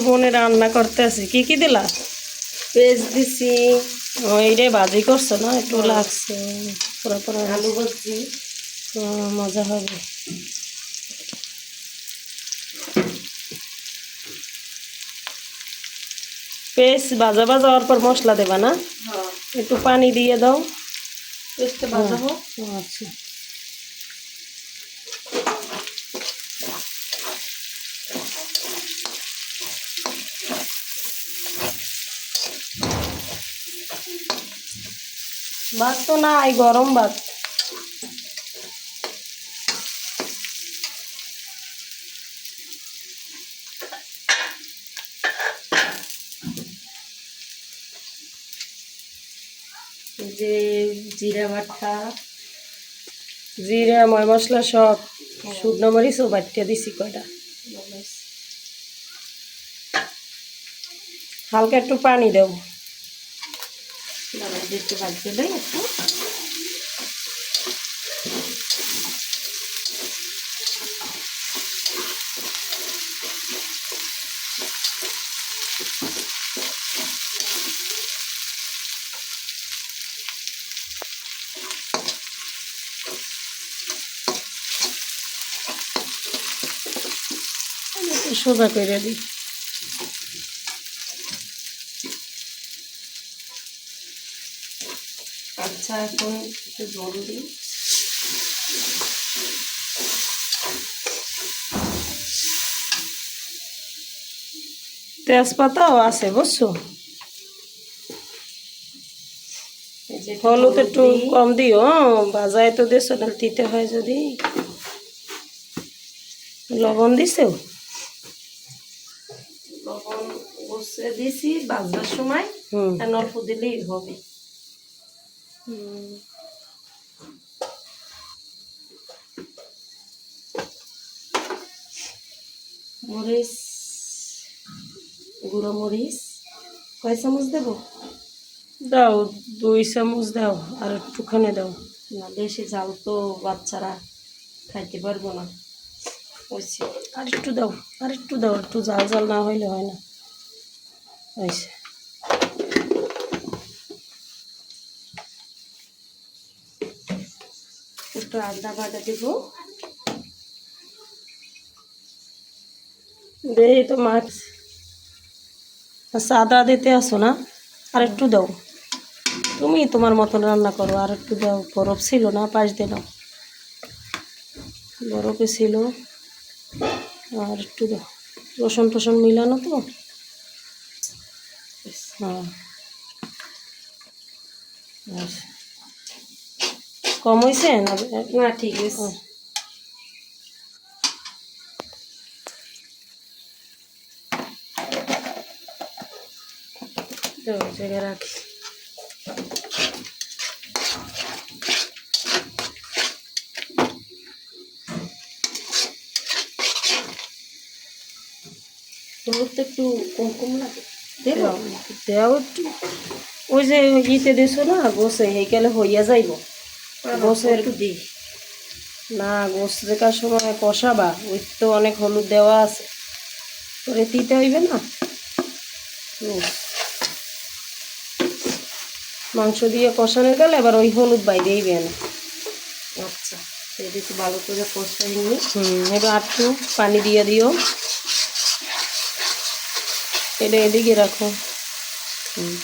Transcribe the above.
বোনে রান্না করতে আছে। কি কি দিলা? পেঁয়াজ দিছি। ও এইটাই ভাজি করছ না? একটু লাগছে। পুরো পুরো। আলু ভাজি। মজা হবে। পেস্ট ভাজা ভাজা হওয়ার পর মশলা দেবা না? হ্যাঁ। একটু পানি দিয়ে দাও। পেঁয়াজটা ভাজা হোক। ও, আচ্ছা। ভাত তো নাই, গরম ভাত। যে জিরা বাটা জিরা, ময় মশলা সব, শুকনো মরিচও বাটিয়ে দিছি কয়টা। হালকা একটু পানি দেবো। দাঁড়া একটু ভাজতে দেয় একটু। সোজা করে দিই। আচ্ছা এখন একটু জল দিই। তেজপাতাও আছে বুঝছ? হলুদ একটু কম দিও বাজায় তো দেশো না দিতে হয় যদি। লবণ দিছেও লবণ বসে দিছি বাজবার সময়। অল্প দিলেই হবে। মরিচ গুঁড়ো মরিচ। কয় চামচ দেবো? দাও দুই চামচ দাও আর একটুখানি দাও। না বেশি ঝাল তো বাচ্চারা খাইতে পারব না। আর একটু দাও আর একটু দাও একটু জাল জাল না হইলে হয় না। হয়েছে। একটু আদা বাটা দেবো। দেখি তো মাছ। সাদা দিতে আসো না, আর একটু দাও। তুমি তোমার মতন রান্না করো, আর একটু দাও। বরফ ছিল না পাঁচ দাও বরফে ছিল, আর একটু দাও। রসুন টসুন মিলানো তো? হ্যাঁ। আচ্ছা। কম হয়েছে না ঠিক আছে। জায়গায় রাখি হলুদটা একটু কম কম লাগে। দেও একটু। ওই যে ইতে দিছো না গোসে হেইকালে হইয়া যাইব। গোসের না গোস দেখার সময় কষাবা ওই তো অনেক হলুদ দেওয়া আছে। তোরে দিতে হইবে না। মাংস দিয়ে কষানো গেলে এবার ওই হলুদ বাই দিইবে না। আচ্ছা একটু ভালো করে কষাই নিই। হুম এবার একটু পানি দিয়ে দিও। এটা এদিকে রাখো। হুম।